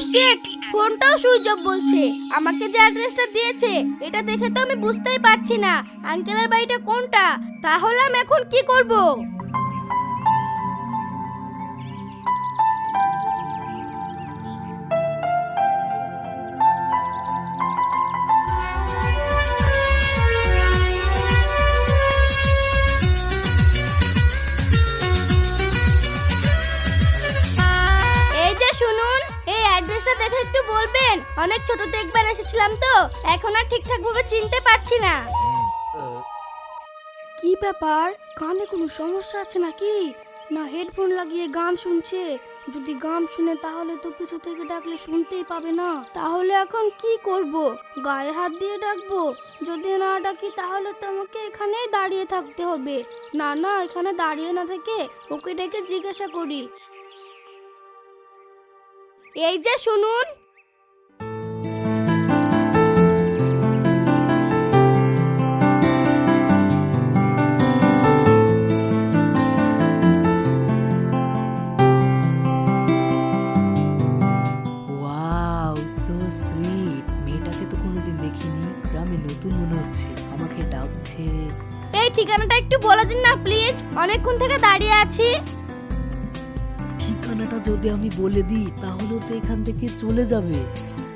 Sheet ফোনটাও switch off বলছে। আমাকে যে অ্যাড্রেসটা দিয়েছে, এটা দেখে তো আমি বুঝতেই পারছি না। আঙ্কেলের বাড়িটা কোনটা? তাহলে আমি এখন কি করব? বলবেন? অনেক ছোটতে একবার এসেছিলাম তো। এখন আর ঠিকঠাক ভাবে চিনতে পারছি না। কি ব্যাপার? কানে কোনো সমস্যা আছে নাকি? না হেডফোন লাগিয়ে গান শুনছে। যদি গান শুনে তাহলে তো পিছু থেকে ডাকলে শুনতেই পাবে না। তাহলে এখন কি করব? গায়ে হাত দিয়ে ডাকবো। যদি না ডাকি তাহলে তো আমাকে এখানেই দাঁড়িয়ে থাকতে হবে। না না এখানে দাঁড়িয়ে না থেকে ওকে ডেকে জিজ্ঞাসা করি। এই যে শুনুন নতুন মনে হচ্ছে আমাকে ডাকছে। এই ঠিকানাটা একটু বলে দিন না প্লিজ অনেকক্ষণ থেকে দাঁড়িয়ে আছি। ঠিকানাটা যদি আমি বলে দিই তাহলে তো এখান থেকে চলে যাবে।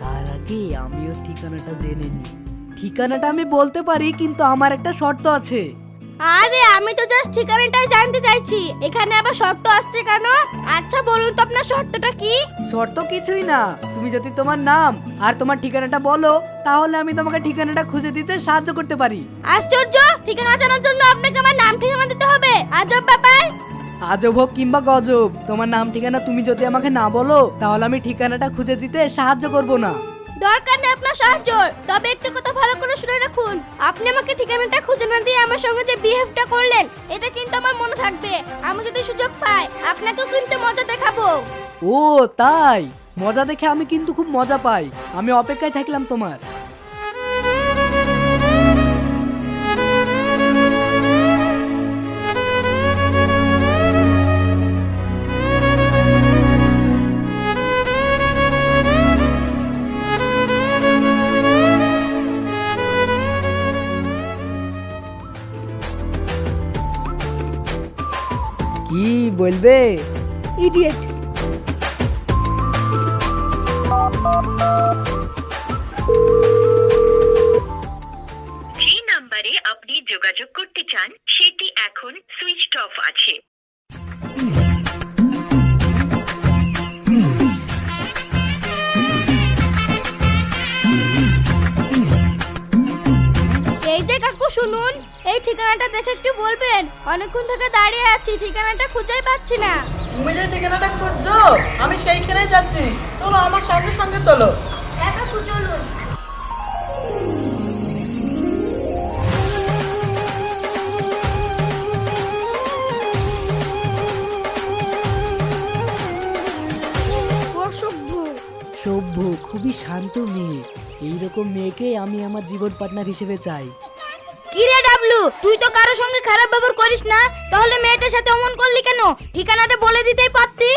তার আগে আমিও ঠিকানাটা জেনে নিই। ঠিকানাটা আমি বলতে পারি কিন্তু আমার একটা শর্ত আছে। আরে আমি তো জাস্ট ঠিকানাটাই জানতে চাইছি। এখানে আবার শর্ত আসছে কেন? আচ্ছা বলুন তো আপনার শর্তটা কি? শর্ত কিছুই না। তুমি যদি তোমার নাম আর তোমার ঠিকানাটা বলো তাহলে আমি তোমাকে ঠিকানাটা খুঁজে দিতে সাহায্য করতে পারি। আশ্চর্য! ঠিকানা জানার জন্য আপনাকে আমার নাম ঠিকানা দিতে হবে। আজব ব্যাপার! আজব হোক কিংবা গজব তোমার নাম ঠিকানা তুমি যদি আমাকে না বলো তাহলে আমি ঠিকানাটা খুঁজে দিতে সাহায্য করব না। দরকার আপনার সাহায্য। তবে একটু কথা ভালো করে শুনে রাখুন, আপনি আমাকে ঠিকানাটা খুঁজে না দিয়ে আমার সঙ্গে যে বিহেভটা করলেন, এটা কিন্তু আমার মনে থাকবে। আমি যদি সুযোগ পাই, আপনাকেও কিন্তু মজা দেখাবো। ও, তাই? মজা দেখে আমি কিন্তু খুব মজা পাই। আমি অপেক্ষায় থাকলাম তোমার। বলবে? ইডিয়েট যে নাম্বারে আপনি যোগাযোগ করতে চান সেটি এখন সুইচড অফ আছে। এই যে কাকু শুনুন। এই ঠিকানাটা দেখে একটু বলবেন? অনেকক্ষণ থেকে দাঁড়িয়ে আছি ঠিকানাটা খুঁজেই পাচ্ছি না। তুমি যে ঠিকানাটা খুঁজছো আমি সেইখানেই যাচ্ছি। চলো আমার সঙ্গে সঙ্গে চলো। চলুন অসভ্য সভ্য। খুবই শান্ত মেয়ে। এইরকম মেয়েকে আমি আমার জীবন পার্টনার হিসেবে চাই। ডাবলু তুই তো কারোর সঙ্গে খারাপ ব্যবহার করিস না। তাহলে মেয়েটার সাথে অমন করলি কেন? ঠিকানাটা বলে দিতেই পারতি।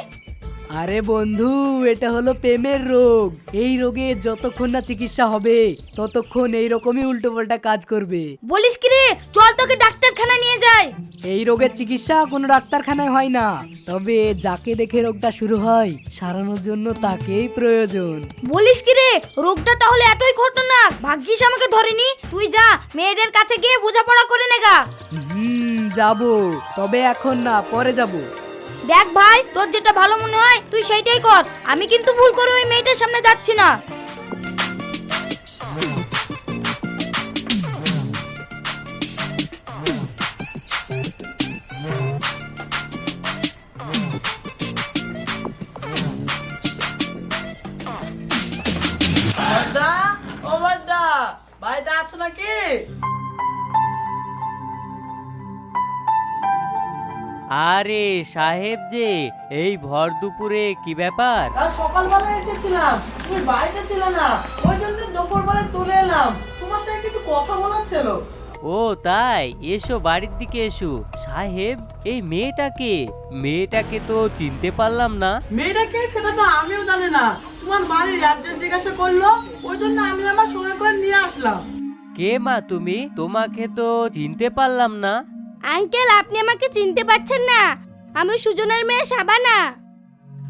আরে বন্ধু এটা হলো প্রেমের রোগ। এই রোগে যতক্ষণ না চিকিৎসা হবে ততক্ষণ এই রকমই উল্টো পাল্টা কাজ করবে। বলিস কি রে? চল তোকে ডাক্তারখানা নিয়ে যাই। এই রোগের চিকিৎসা কোনো ডাক্তারখানায় হয় না। তবে যাকে দেখে রোগটা শুরু হয় সারানোর জন্য তাকেই প্রয়োজন। বলিস কি রে? রোগটা তাহলে এতই খতরনাক। ভাগ্যিস আমাকে ধরেনি। তুই যা মেয়েদের কাছে গিয়ে বোঝাপড়া করে নেগা হুম যাব। তবে এখন না পরে যাব। দেখ ভাই, তোর যেটা ভালো মনে হয়, তুই সেইটাই কর। আমি কিন্তু ভুল করে ওই মেয়েটার সামনে যাচ্ছি না। আরে সাহেব যে এই ভর দুপুরে কি ব্যাপার? কাল সকালবেলা এসেছিলাম তুমি বাড়িতে ছিলে না ওই জন্য দুপুরবেলা তুলে এলাম। তোমার সাথে কিছু কথা বলার ছিল। ও তাই? এসো বাড়ির দিকে এসো। সাহেব এই মেয়েটাকে? মেয়েটাকে তো চিনতে পারলাম না। মেয়েটাকে? সেটা তো আমিও জানি না। তোমার বাড়ির অ্যাড্রেস জিজ্ঞাসা করল ওই জন্য আমি আমার সঙ্গে করে নিয়ে আসলাম। কে মা তুমি? তোমাকে তো চিনতে পারলাম না। আঙ্কেল আপনি আমাকে চিনতে পারছেন না। আমি সুজনের মেয়ে সাবানা।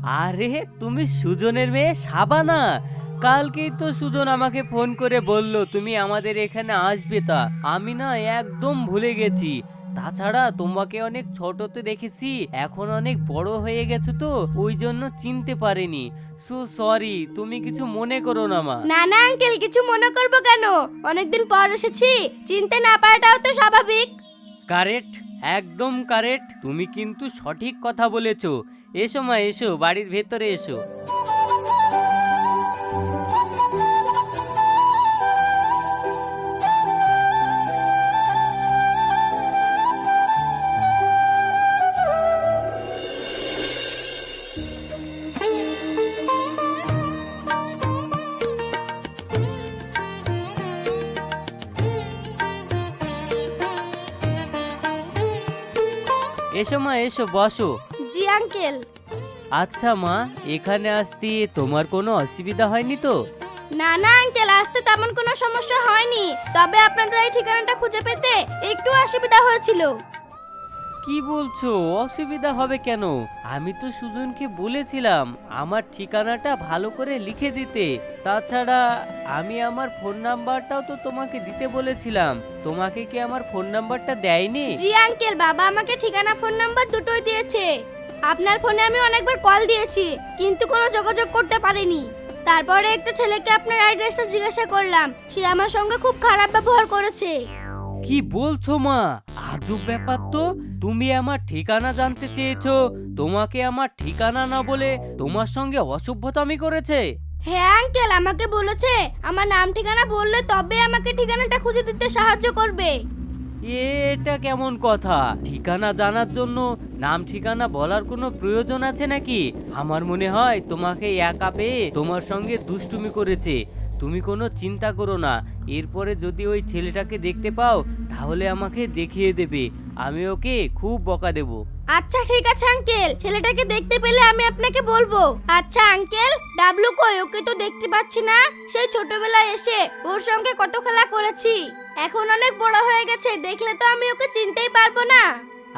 আরে তুমি সুজনের মেয়ে সাবানা? কালকেই তো সুজন আমাকে ফোন করে বলল তুমি আমাদের এখানে আসবে তা। আমি না একদম ভুলে গেছি। তাছাড়া তোমাকে অনেক ছোটতে দেখেছি এখন অনেক বড় হয়ে গেছো তো ওই জন্য চিনতে পারিনি। সো সরি তুমি কিছু মনে করো না মা। না না আঙ্কেল কিছু মনে করব কেন? অনেকদিন পর এসেছি চিনতে না পারাটাও তো স্বাভাবিক। কারেক্ট একদম কারেক্ট তুমি কিন্তু সঠিক কথা বলেছ। এসো মা এসো বাড়ির ভেতরে এসো। এসো মা এসো বসো। জি আঙ্কেল। আচ্ছা মা এখানে আসতে তোমার কোনো অসুবিধা হয়নি তো? না না আঙ্কেল আসতে তেমন কোনো সমস্যা হয়নি। তবে আপনাদের এই ঠিকানাটা খুঁজে পেতে একটু অসুবিধা হয়েছিল। কি বলছো? অসুবিধা হবে কেন? আমি তো সুজনকে বলেছিলাম আমার ঠিকানাটা ভালো করে লিখে দিতে। তাছাড়া আমি আমার ফোন নাম্বারটাও তো তোমাকে দিতে বলেছিলাম। তোমাকে কি আমার ফোন নাম্বারটা দেয়নি? জি আঙ্কেল, বাবা আমাকে ঠিকানা, ফোন নাম্বার দুটোই দিয়েছে। আপনার ফোনে আমি অনেকবার কল দিয়েছি, কিন্তু কোনো যোগাযোগ করতে পারিনি। তারপরে একটা ছেলেকে আপনার অ্যাড্রেসটা জিজ্ঞাসা করলাম। সে আমার সঙ্গে খুব খারাপ ব্যবহার করেছে। কি বলছো মা? আজব ব্যাপার তো। তুমি আমার ঠিকানা জানতে চেয়েছো। তোমাকে আমার ঠিকানা না বলে তোমার সঙ্গে অসভ্যতামি করেছে। হ্যাঁ আঙ্কেল আমাকে বলেছে। আমার নাম ঠিকানা বললে তবে আমাকে ঠিকানাটা খুঁজে দিতে সাহায্য করবে। এটা কেমন কথা? ঠিকানা জানার জন্য নাম ঠিকানা বলার কোনো প্রয়োজন আছে নাকি? আমার মনে হয় তোমাকে একা পেয়ে তোমার সঙ্গে দুষ্টুমি করেছে। তুমি কোনো চিন্তা করো না। এরপরে যদি ওই ছেলেটাকে দেখতে পাও, তাহলে আমাকে দেখিয়ে দেবে। আমি ওকে খুব বকা দেবো। আচ্ছা ঠিক আছে, আঙ্কেল। ছেলেটাকে দেখতে পেলে আমি আপনাকে বলব। আচ্ছা আঙ্কেল, ডাবলু কই? ওকে তো দেখতে পাচ্ছি না। সেই ছোটবেলায় এসে ওর সঙ্গে কত খেলা করেছি। এখন অনেক বড় হয়ে গেছে, দেখলে তো আমি ওকে চিনতেই পারব না।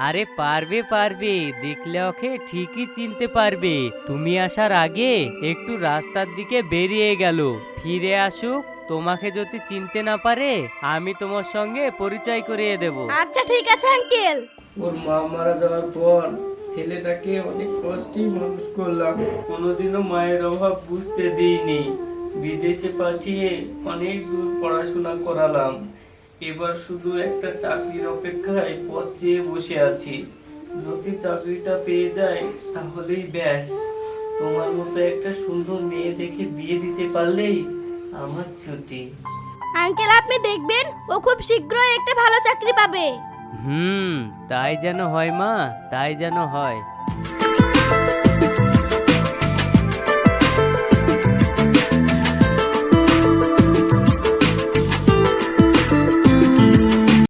আরে পারবে পারবে। দেখলে ওকে ঠিকই চিনতে পারবে। তুমি আসার আগে একটু রাস্তার দিকে বেরিয়ে গেল। ফিরে আসুক তোমাকে যদি চিনতে না পারে আমি তোমার সঙ্গে পরিচয় করিয়ে দেব। আচ্ছা ঠিক আছে আঙ্কেল। ওর মা মারা যাওয়ার পর ছেলেটাকে অনেক কষ্টেই মানুষ করলাম। কোনোদিনও মায়ের অভাব বুঝতে দিইনি। বিদেশে পাঠিয়ে অনেক দূর পড়াশোনা করালাম। এবার শুধু একটা চাকরির অপেক্ষায় পথ চেয়ে বসে আছি। যদি চাকরিটা পেয়ে যায় তাহলেই ব্যাস। তোমার মতো একটা সুন্দর মেয়ে দেখে বিয়ে দিতে পারলেই আমার ছুটি। আঙ্কেল আপনি দেখবেন ও খুব শীঘ্রই একটা ভালো চাকরি পাবে। হুম তাই যেন হয় মা তাই যেন হয়।